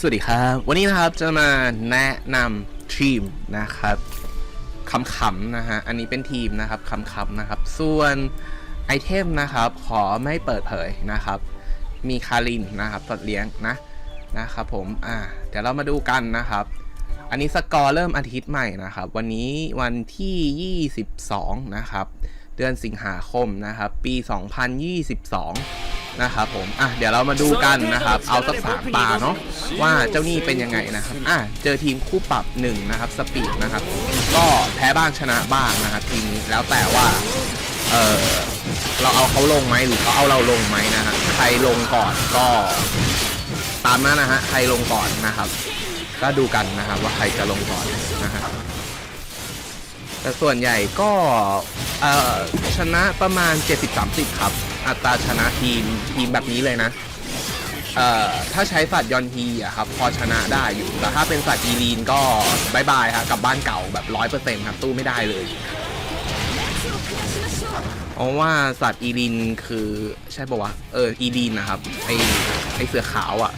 สวัสดีครับ วันนี้นะครับจะมาแนะนำทีมนะครับคำๆนะฮะ อันนี้เป็นทีมนะครับคำๆนะครับ ส่วนไอเทมนะครับ ขอไม่เปิดเผยนะครับ มีคารินนะครับสัตว์เลี้ยงนะนะครับผม อ่า เดี๋ยวเรามาดูกันนะครับ อันนี้สกอร์เริ่มอาทิตย์ใหม่นะครับ วันนี้วันที่ 22 นะครับ เดือนสิงหาคมนะครับ ปี 2022 นะครับผมอะเดี๋ยวเรามาดูกันนะครับ เอาสักสามตาเนาะว่าเจ้านี่เป็นยังไงนะครับอะเจอทีมคู่ปรับหนึ่งนะครับสปีดนะครับ ก็แพ้บ้างชนะบ้างนะครับทีมนี้แล้วแต่ว่าเออเราเอาเขาลงไหมหรือเขาเอาเราลงไหมนะฮะใครลงก่อนก็ตามนั้นนะฮะใครลงก่อนนะครับ ก็ดูกันนะครับว่าใครจะลงก่อนนะฮะแต่ส่วนใหญ่ก็เออชนะประมาณ 70-30 ครับ อัตราชนะทีมทีมแบบนี้เลยนะเอ่อถ้าใช้สัตว์ยอนทีอะครับพอชนะได้อยู่แต่ถ้าเป็นสัตว์อีลีนก็บายบายครับกลับบ้านเก่าแบบ100%ครับตู้ไม่ได้เลยเพราะว่าสัตว์อีลีนคือใช่ปะวะเอออีลีนนะครับไอไอเสือขาวอะ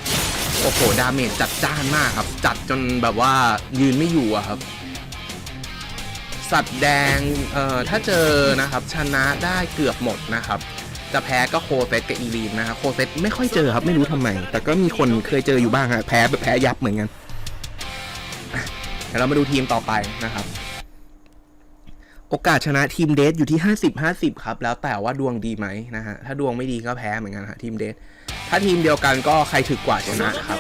โอ้โหดาเมจจัดจ้านมากครับ จัดจนแบบว่ายืนไม่อยู่อะครับ สัตว์แดงเอ่อถ้าเจอนะครับชนะได้เกือบหมดนะครับ จะแพ้ก็โคเซตกับอีลีนนะครับโคเซตไม่ค่อยเจอครับไม่รู้ทำไม แต่ก็มีคนเคยเจออยู่บ้างฮะแพ้แบบแพ้ยับเหมือนกันเดี๋ยวเรามาดูทีมต่อไปนะครับ โอกาสชนะทีมเดทอยู่ที่ 50 50 ครับ แล้วแต่ว่าดวงดีไหมนะฮะถ้าดวงไม่ดีก็แพ้เหมือนกันฮะทีมเดทถ้าทีมเดียวกันก็ใครถึกกว่าชนะครับ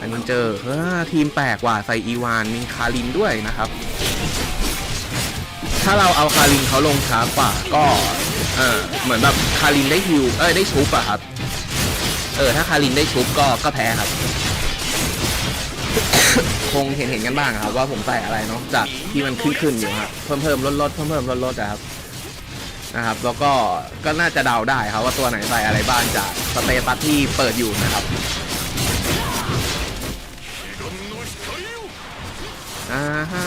อันนี้เจอเออทีมแปลกว่ะใส่อีวานมีคารินด้วยนะครับ ถ้าเราเอาคารินเขาลงช้ากว่าก็ เออเหมือนแบบคารินได้ฮิวเอ้ยได้ชุบอะครับ เออถ้าคารินได้ชุบก็ก็แพ้ครับ คงเห็นเห็นกันบ้างครับ ว่าผมใส่อะไรเนาะจากที่มันขึ้นขึ้นอยู่ครับเพิ่มเพิ่มลดลดเพิ่มเพิ่มลดลดนะครับนะครับ แล้วก็ก็น่าจะเดาได้ครับ ว่าตัวไหนใส่อะไรบ้างจากสเตตัสที่เปิดอยู่นะครับอ่าฮะ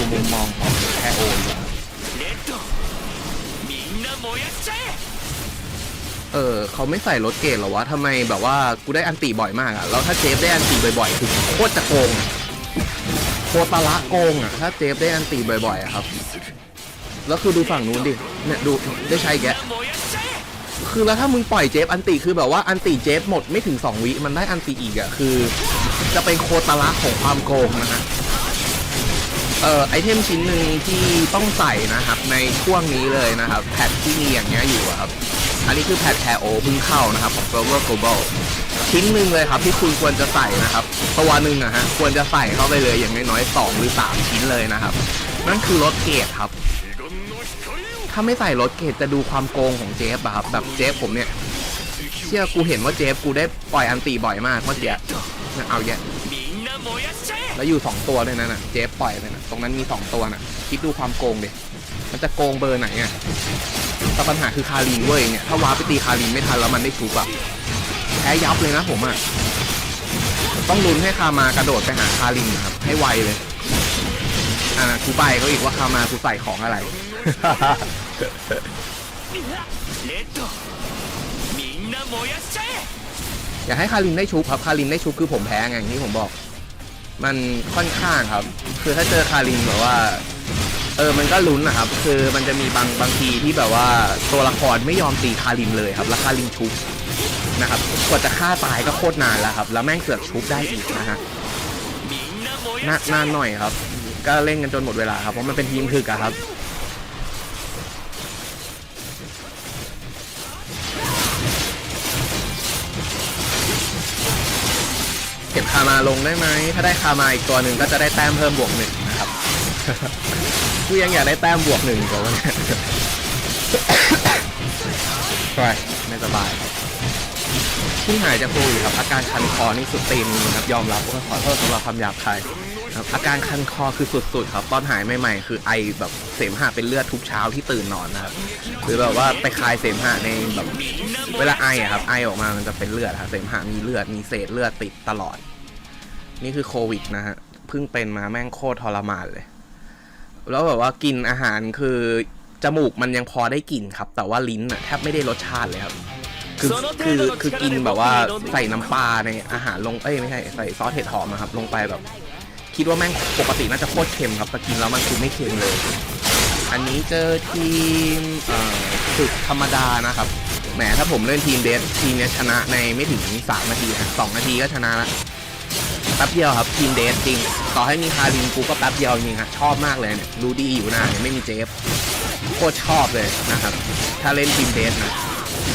ูมุมมองของแค่โอเออเขาไม่ใส่รถเกตหรอวะทำไมแบบว่ากูได้อันตีบ่อยมากอะแล้วถ้าเจฟได้อันตีบ่อยๆคือโคตรจะโกงโคตรละโกงอะถ้าเจฟได้อันตีบ่อยๆอะครับ แล้วคือดูฝั่งนู้นดิเนี่ยดูได้ใช้แกคือแล้วถ้ามึงปล่อยเจฟอันตีคือแบบว่าอันตีเจฟหมดไม่ถึง 2 วิมันได้อันตีอีกอะคือ จะเป็นโคตรละของความโกงนะฮะ เอ่อไอเทมชิ้นหนึ่งที่ต้องใส่นะครับ ในช่วงนี้เลยนะครับแพทที่มีอย่างเงี้ยอยู่อะครับ อันนี้คือแพทแคโอเพิ่งเข้านะครับของ Silver Global ชิ้นหนึ่งเลยครับที่คุณควรจะใส่นะครับตัวหนึ่งอะฮะควรจะใส่เข้าไปเลยอย่างน้อยๆสองหรือสามชิ้นเลยนะครับ นั่นคือรถเกตครับ ถ้าไม่ใส่รถเกตจะดูความโกงของเจฟอะครับแบบเจฟผมเนี่ยเชื่อกูเห็นว่าเจฟกูได้ปล่อยอันตีบ่อยมากเมื่อกี้เนี่ยเอาแยะ แล้วอยู่ 2 ตัวเลยนะนะเจฟปล่อยไปนะตรงนั้นมี 2 ตัวน่ะ คิดดูความโกงเด็มันจะโกงเบอร์ไหนอะแต่ปัญหาคือคารีเว้ยเนี่ย ถ้าวาร์ปไปตีคารีไม่ทันแล้วมันได้ชูบอะแพ้ยับเลยนะผมอะ ต้องลุ้นให้คามากระโดดไปหาคารินครับ ให้ไวเลย อ่ากูไปเขาอีกว่าคามากูใส่ของอะไร อย่าให้คารินได้ชุบครับ คารินได้ชุบคือผมแพ้ไงที่ผมบอก มันค่อนข้างครับ คือถ้าเจอคารินแบบว่า เออมันก็ลุ้นนะครับ คือมันจะมีบางบางทีที่แบบว่าตัวละครไม่ยอมตีคารินเลยครับ แล้วคารินชุบนะครับกว่าจะฆ่าตายก็โคตรนานแล้วครับ แล้วแม่งเสือกชุบได้อีกนะฮะนานหน่อยครับ ก็เล่นกันจนหมดเวลาครับเพราะมันเป็นทีมถึกอะครับ ก็บคามาลงได้ไหม ถ้าได้คามาอีกตัวหนึ่งก็จะได้แต้มเพิ่มบวกหนึ่งนะครับ กูยังอยากได้แต้มบวกหนึ่งกว่าเนี่ยไปไม่สบาย ที่หายจากโควิดครับอาการคันคอนี่สุดตีนนะครับยอมรับว่าขอโทษสำหรับคำหยาบคายครับอาการคันคอคือสุดๆครับตอนหายใหม่ๆ คือไอแบบเสมหะเป็นเลือดทุกเช้าที่ตื่นนอนนะครับหรือแบบว่าไปคายเสมหะในแบบเวลาไออะครับไอออกมามันจะเป็นเลือดครับเสมหะมีเลือดมีเศษเลือดติดตลอด นี่คือโควิดนะฮะเพิ่งเป็นมาแม่งโคตรทรมานเลย แล้วแบบว่ากินอาหารคือจมูกมันยังพอได้กลิ่นครับ แต่ว่าลิ้นอะแทบไม่ได้รสชาติเลยครับ คือคือคือกินแบบว่าใส่น้ำปลาในอาหารลงเอ้ยไม่ใช่ใส่ซอสเห็ดหอมอะครับลงไปแบบ คิดว่าแม่งปกติน่าจะโคตรเค็มครับแต่กินแล้วมันคือไม่เค็มเลย อันนี้เจอทีมเอ่อฝึกธรรมดานะครับแหมถ้าผมเล่นทีมเดสทีมเนี้ยชนะในไม่ถึง3นาทีนะสองนาทีก็ชนะละแป๊บเดียวครับทีมเดสจริง ต่อให้มีคารินกูก็แป๊บเดียวจริงฮะชอบมากเลยเนี่ยรูดี้อยู่หน้าเนี่ยไม่มีเจฟโคตรชอบเลยนะครับ ถ้าเล่นทีมเดสนะ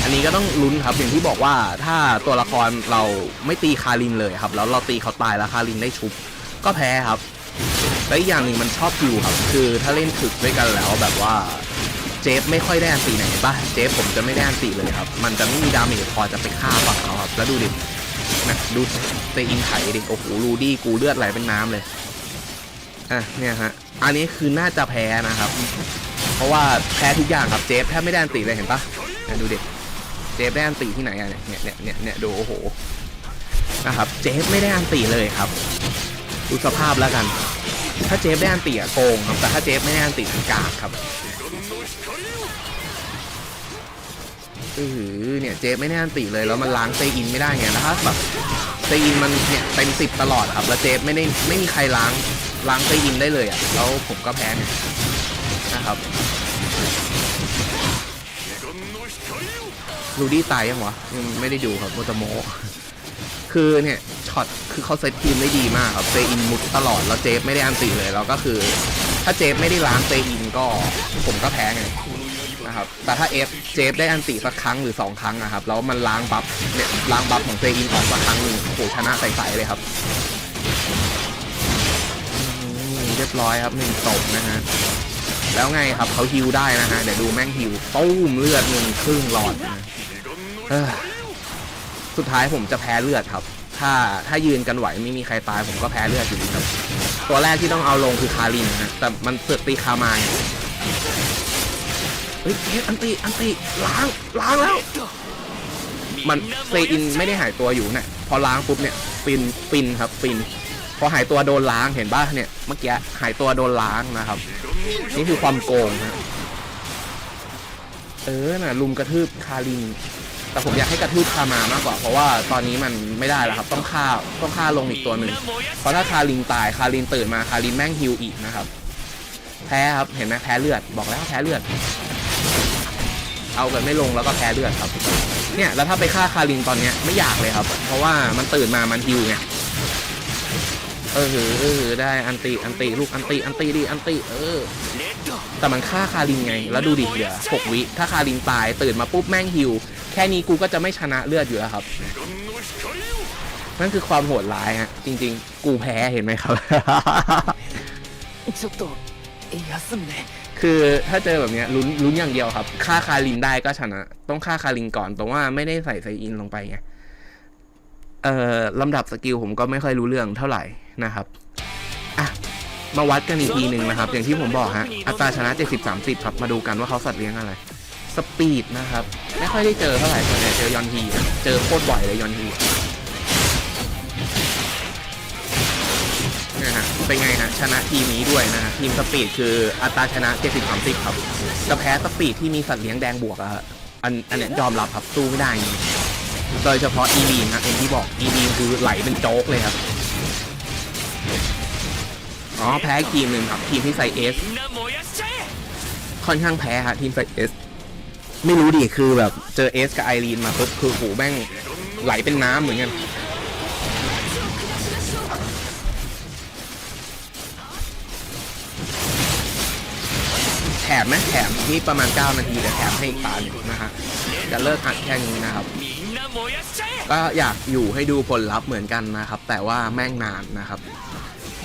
อันนี้ก็ต้องลุ้นครับอย่างที่บอกว่าถ้าตัวละครเราไม่ตีคารินเลยครับ แล้วเราตีเขาตายแล้วคารินได้ชุบก็แพ้ครับและอีกอย่างหนึ่งมันชอบคิวครับ คือถ้าเล่นถึกด้วยกันแล้วแบบว่าเจฟไม่ค่อยได้อันตีไหนป่ะเจฟผมจะไม่ได้อันตีเลยครับ มันจะไม่มีดาเมจพอจะไปฆ่าฝั่งเขาครับ แล้วดูดินะดูเตอินไถดิโอ้โหรูดี้กูเลือดไหลเป็นน้ำเลยอะเนี่ยฮะอันนี้คือน่าจะแพ้นะครับ เพราะว่าแพ้ทุกอย่างครับเจฟแทบไม่ได้อันตีเลยเห็นปะเนี่ยดูดิ เจฟได้อันตีที่ไหนอะเนี่ยเนี่ยเนี่ยเนี่ยดูโอ้โหนะครับเจฟไม่ได้อันตีเลยครับดูสภาพแล้วกัน ถ้าเจฟได้อันตีอะโกงครับแต่ถ้าเจฟไม่ได้อันตีกากครับเออเนี่ยเจฟไม่ได้อันตีเลยแล้วมันล้างเซอินไม่ได้ไงแล้วถ้าแบบเซอินมันเนี่ยเต็มสิบตลอดครับแล้วเจฟไม่ได้ไม่มีใครล้างล้างเซอินได้เลยอะแล้วผมก็แพ้นะครับ รูดี้ตายยังวะยังไม่ได้ดูครับโมตโมคือเนี่ยช็อตคือเขาเซตทีมได้ดีมากครับเซอินมุดตลอดแล้วเจฟไม่ได้อันติเลยแล้วก็คือ ถ้าเจฟไม่ได้ล้างเซอินก็ผมก็แพ้ไงนะครับแต่ถ้าเอฟเจฟได้อันติสักครั้งหรือสองครั้งนะครับแล้วมันล้างบัฟเนี่ยล้างบัฟของเซอินออกสักครั้งหนึ่งโอ้โหชนะใสๆเลยครับเรียบร้อยครับหนึ่งตบนะฮะแล้วไงครับเขาฮิวได้นะฮะเดี๋ยวดูแม่งฮิวตุ้มเลือดหนึ่งครึ่งหลอดนะ สุดท้ายผมจะแพ้เลือดครับ ถ้าถ้ายืนกันไหวไม่มีใครตายผมก็แพ้เลือดอยู่ดีครับ ตัวแรกที่ต้องเอาลงคือคารินนะแต่มันเสือกตีคามายเฮ้ยเอันตีอันตีล้างล้างแล้ว มันเซอินไม่ได้หายตัวอยู่เนี่ยพอล้างปุ๊บเนี่ยฟินฟินครับฟิน พอหายตัวโดนล้างเห็นป่ะเนี่ยเมื่อกี้หายตัวโดนล้างนะครับ นี่คือความโกงฮะ เออน่ะลุมกระทืบคาริน แต่ผมอยากให้กระทืบคามามากกว่า เพราะว่าตอนนี้มันไม่ได้แล้วครับ ต้องฆ่าต้องฆ่าลงอีกตัวหนึ่งเพราะถ้าคารินตายคารินตื่นมาคารินแม่งฮิวอีกนะครับ แพ้ครับเห็นไหมแพ้เลือดบอกแล้วแพ้เลือด เอากันไม่ลงแล้วก็แพ้เลือดครับ เนี่ยแล้วถ้าไปฆ่าคารินตอนเนี้ยไม่อยากเลยครับ เพราะว่ามันตื่นมามันฮิวไงเออหือเออหือได้อันติอันติลูกอันติอันติดีอันติเออ แต่มันฆ่าคารินไง แล้วดูดิเหลือ6วิ ถ้าคารินตายตื่นมาปุ๊บแม่งฮิว แค่นี้กูก็จะไม่ชนะเลือดอยู่แล้วครับ นั่นคือความโหดร้ายฮะ จริง ๆ กูแพ้เห็นไหมครับ คือถ้าเจอแบบนี้ลุ้นลุ้นอย่างเดียวครับฆ่าคารินได้ก็ชนะ ต้องฆ่าคารินก่อน แต่ว่าไม่ได้ใส่ไซอินลงไปไง เอ่อลำดับสกิลผมก็ไม่ค่อยรู้เรื่องเท่าไหร่นะครับ อะ มาวัดกันอีกทีหนึ่งนะครับ อย่างที่ผมบอกฮะอัตราชนะ 70-30 ครับ มาดูกันว่าเขาสัตว์เลี้ยงอะไร สปีดนะครับ ไม่ค่อยได้เจอเท่าไหร่ส่วนใหญ่เจอยอนทีเจอโคตรบ่อยเลยยอนทีเนี่ยฮะเป็นไงฮะชนะทีมนี้ด้วยนะฮะทีมสปีดคืออัตราชนะ 70-30 ครับจะแพ้สปีดที่มีสัตว์เลี้ยงแดงบวกอะฮะอันอันเนี้ยยอมรับครับสู้ไม่ได้จริงโดยเฉพาะอีบีนนะองที่บอกอีบีคือไหลเป็นโจ๊กเลยครับ อ๋อแพ้ทีมหนึ่งครับทีมที่ใส่เอสค่อนข้างแพ้ครับทีมใส่เอสไม่รู้ดิคือแบบเจอเอสกับไอรีนมาปุ๊บคือหูแม่งไหลเป็นน้ำเหมือนกันแถมไหมแถมนี่ประมาณ 9 นาทีแต่แถมให้อีกตาหนึ่งนะฮะจะเลิกอัดแค่นี้นะครับ ก็อยากอยู่ให้ดูผลลัพธ์เหมือนกันนะครับ แต่ว่าแม่งนานนะครับ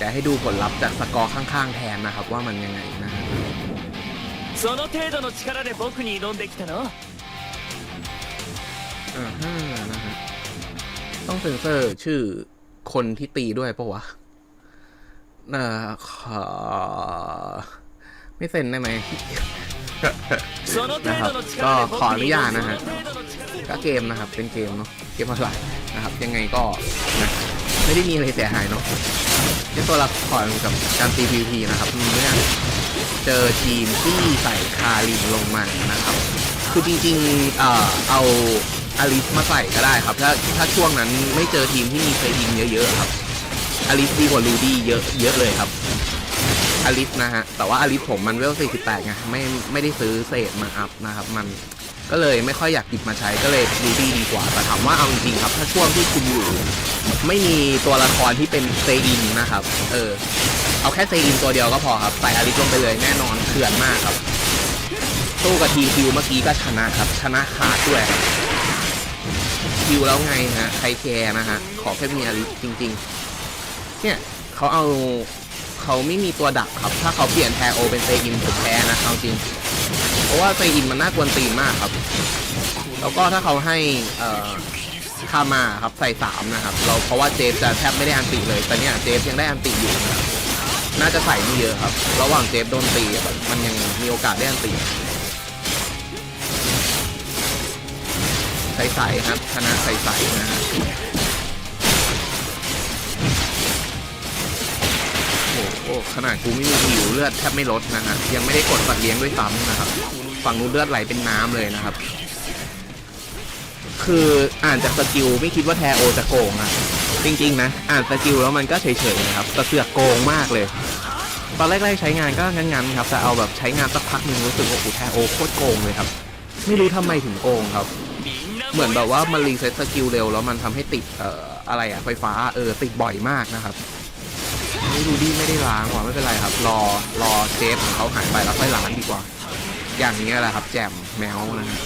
แต่ให้ดูผลลัพธ์จากสกอร์ข้างๆแทนนะครับ ว่ามันยังไงนะฮะ その程度の力で僕に挑んできたの อ่าฮะนะฮะต้องเซ็นเซอร์ชื่อคนที่ตีด้วยปะวะเอ่อขอไม่เซ็นได้ไหม その程度の力で僕ขออนุ に ญา 挑 ต ん นะฮะ その程度の力で ก็เกมนะครับ เป็นเกมเนาะเกมออนไลน์นะครับ ยังไงก็นะ ไม่ได้มีอะไรเสียหายเนาะแค่ตัวละครกับการตี PVP นะครับเรื่อเจอทีมที่ใส่คารินลงมานะครับ คือจริงๆเอ่อเอาอลิสมาใส่ก็ได้ครับ ถ้าถ้าช่วงนั้นไม่เจอทีมที่มีเคยยิงเยอะๆครับอลิสดีกว่าลูดี้เยอะเยอะเลยครับอลิสนะฮะ แต่ว่าอลิสผมมันเวล48ไงไม่ไม่ได้ซื้อเศษมาอัพนะครับ มัน ก็เลยไม่ค่อยอยากหยิบมาใช้ก็เลยลูดี้ดีกว่า แต่ถามว่าเอาจริงๆครับ ถ้าช่วงที่คุณอยู่ ไม่มีตัวละครที่เป็นเซอินนะครับ เออ เอาแค่เซอินตัวเดียวก็พอครับ ใส่อาลิสลงไปเลยแน่นอนเถื่อนมากครับสู้กับทีคิวเมื่อกี้ก็ชนะครับ ชนะขาดด้วยคิวแล้วไงฮะใครแคร์นะฮะขอแค่มีอลิสจริง ๆ เนี่ยเขาเอาเขาไม่มีตัวดักครับ ถ้าเขาเปลี่ยนแทโอเป็นเซอินผมแพ้นะเอาจริง เพราะว่าเซอินมันน่ากวนตีนมากครับ แล้วก็ถ้าเขาให้เอ่อคามาครับใส่สามนะครับ เราเพราะว่าเจฟจะแทบไม่ได้อันติเลย แต่เนี่ยเจฟยังได้อันติอยู่นะครับน่าจะใส่ไม่เยอะครับ ระหว่างเจฟโดนตีแบบมันยังมีโอกาสได้อันติใสๆครับชนะใสๆนะฮะ อ้ขนาดกูไม่มีหิวเลือดแทบไม่ลดนะฮะยังไม่ได้กดสัตเลี้ยงด้วยซ้ำนะครับ ฝั่งนู้นเลือดไหลเป็นน้ำเลยนะครับ คืออ่านจากสกิลไม่คิดว่าแทโอจะโกงอะจริง ๆ นะ อ่านสกิลแล้วมันก็เฉยๆนะครับแต่เสือกโกงมากเลย ตอนแรกๆใช้งานก็งั้นๆครับแต่เอาแบบใช้งานสักพักหนึ่งรู้สึกว่าอูแทโอโคตรโกงเลยครับ ไม่รู้ทำไมถึงโกงครับ เหมือนแบบว่ามันรีเซ็ตสกิลเร็วแล้วมันทำให้ติดเอ่ออะไรอะไฟฟ้าเออติดบ่อยมากนะครับ ยรูดี้ไม่ได้ล้างว่ะไม่เป็นไรครับ รอรอเซฟของเขาหายไปแล้วค่อยล้างดีกว่า อย่างนี้แหละครับ แจมแมวนะฮะ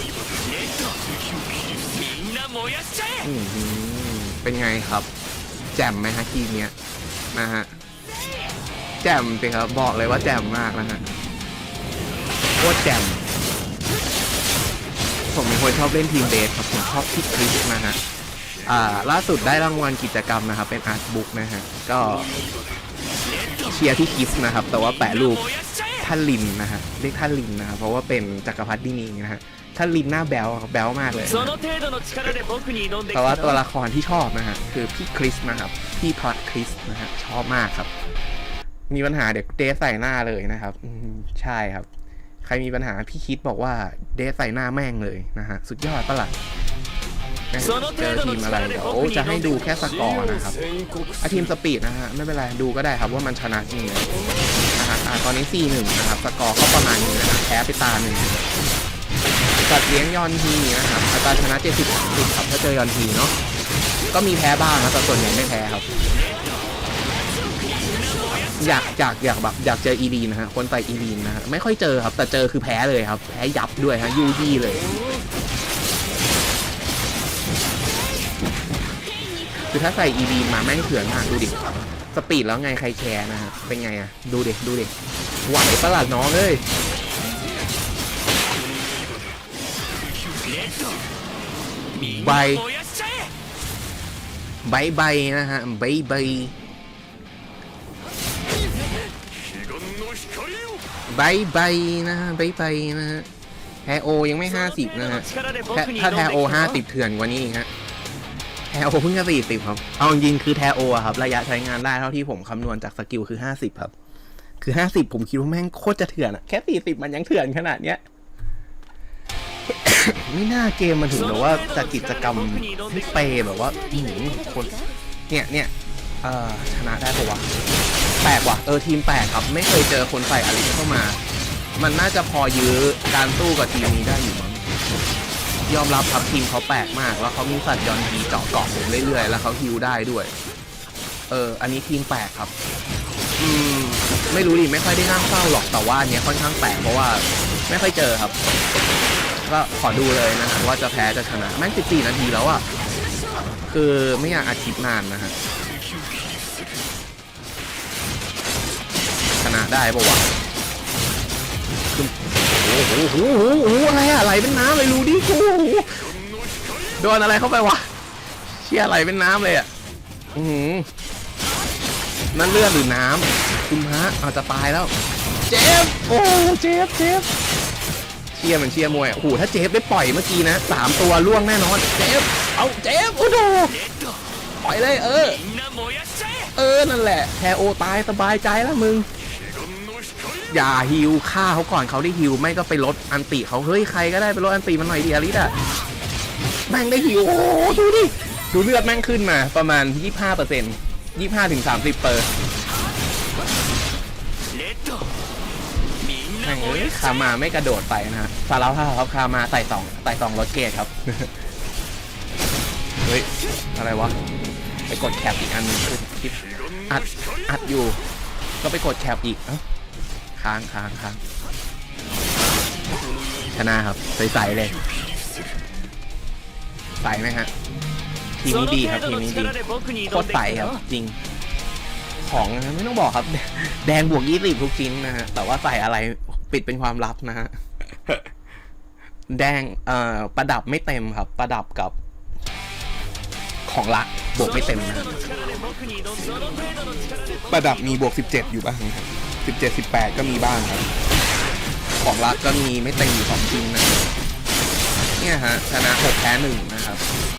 เป็นไงครับ แจมไหมฮะทีเนี้ยนะฮะแจมสิครับบอกเลยว่าแจมมากนะฮะโคตรแจมผมเป็นคนชอบเล่นทีมเบสครับผมชอบที่คลิปนะฮะอ่าล่าสุดได้รางวัลกิจกรรมนะครับ เป็นอาร์ตบุ๊กนะฮะ ก็ เชียร์ที่คิสนะครับ แต่ว่าแปะรูปท่านลินนะฮะเรียกท่านลินนะครับเพราะว่าเป็นจักรพรรดินีนะฮะท่านลินหน้าแบลแบลมากเลยแต่ว่าตัวละครที่ชอบนะฮะคือพี่คริสนะครับพี่พอดคริสนะฮะชอบมากครับ มีปัญหาเด็กเดใส่หน้าเลยนะครับใช่ครับ ใครมีปัญหาพี่คิดบอกว่าเดใส่หน้าแม่งเลยนะฮะสุดยอดประหลัด ทีมอะไรเดี๋ยวจะให้ดูแค่สกอร์นะครับอาทีมสปีดนะฮะไม่เป็นไรดูก็ได้ครับว่ามันชนะจริงไหมนะฮะอ่าตอนนี้ 4-1 นะครับสกอร์ก็ประมาณนี้นะครับแพ้ไปตาหนึ่งจัดเลี้ยงยอนทีนะครับอัตราชนะ 70 30ครับถ้าเจอยอนทีเนาะก็มีแพ้บ้างนะแต่ส่วนใหญ่ไม่แพ้ครับ อยากอยากอยากแบบอยากเจออีลีนนะฮะคนใส่อีลีนนะฮะไม่ค่อยเจอครับ แต่เจอคือแพ้เลยครับ แพ้ยับด้วยฮะยูยี่เลยือถ้าใส่ EB มาแม่งเถื่อนมากดูดิ สปีดแล้วไงใครแชร์นะฮะ เป็นไงอะดูดิ ดูดิ ไหวประหลาดน้องเลยใบใบใบนะฮะใบใบใบใบนะฮะใบใบนะฮะแทโอยังไม่ห้าสิบนะฮะ ถ้าแทโอห้าสิบเถื่อนกว่านี้ฮะ โอเพิ่งจะสี่สิบครับ เอาจริงคือแทโออะครับ ระยะใช้งานได้เท่าที่ผมคำนวณจากสกิลคือห้าสิบครับ คือห้าสิบผมคิดว่าแม่งโคตรจะเถื่อนอะแค่สี่สิบมันยังเถื่อนขนาดเนี้ย ไม่น่าเกมมันถึงแบบว่าจัดกิจกรรมให้เปย์แบบว่าหือคน เนี่ยเนี่ยเออชนะได้ปะวะแปลกว่ะเออทีมแปลกครับ ไม่เคยเจอคนใส่อลิสเข้ามา มันน่าจะพอยื้อการสู้กับทีมนี้ได้อยู่มั้ง ยอมรับครับทีมเขาแปลกมาก แล้วเขามีสัตว์ยอนทีเจาะเกาะผมเรื่อยๆ แล้วเขาฮิวได้ด้วย เออ อันนี้ทีมแปลกครับ อืม ไม่รู้ดิไม่ค่อยได้นั่งเฝ้าหรอกแต่ว่าเนี้ยค่อนข้างแปลกเพราะว่าไม่ค่อยเจอครับ ก็ขอดูเลยนะฮะว่าจะแพ้จะชนะแม่ง14 นาทีแล้วอะคือไม่อยากอัดคลิปนานนะฮะชนะได้ปะวะ โอ้โหโอ้โหโอ้โหอะไรอะไหลเป็นน้ำเลยรูดิอ้โดนอะไรเข้าไปวะเชี่ยไหลเป็นน้ำเลยอะอืมนั่นเลือดหรือน้ำคุณฮะเอาจะตายแล้ว เจฟโอ้เจฟเจฟเชี่ยมันเชี่ยมวยโอ้โหถ้าเจฟได้ปล่อยเมื่อกี้นะสามตัวล่วงแน่นอน เจฟเอาเจฟโอ้โหปล่อยเลยเออ เออนั่นแหละแทโอตายสบายใจแล้วมึง อย่าฮิวฆ่าเขาก่อนเขาได้ฮิวไม่ก็ไปลดอันติเขาเฮ้ยใครก็ได้ไปลดอันติมันหน่อยดีอาริสอะแม่งได้ฮิวโอ้ดูดิดูเลือดแม่งขึ้นมาประมาณ 25เปอร์เซ็นต์25ถึง30เปอร์แม่งเอ้ยคามาไม่กระโดดไปนะฮะซาลาท่าครับคามาไต่สองไต่สองรถเกตครับเฮ้ยอะไรวะไปกดแคปอีกอันนึงคลิปอัดอัดอยู่ ก็ไปกดแคปอีกอ้า ค้างค้างค้างชนะครับใส่ใส่เลยใสไหมฮะทีมนี้ดีครับทีมนี้ดีโคตรใส่ครับจริง ของไม่ต้องบอกครับ แดงบวกยี่สิบทุกชิ้นนะฮะแต่ว่าใส่อะไรปิดเป็นความลับนะฮะแดงเอ่อประดับไม่เต็มครับ ประดับกับ ของละบวกไม่เต็มนะประดับมีบวกสิบเจ็ดอยู่บ้างครับ 17 18 ก็มีบ้างครับ ของรักก็มีไม่เต็มอยู่สองทีมนะเนี่ยฮะชนะ 6 แพ้ 1 นะครับ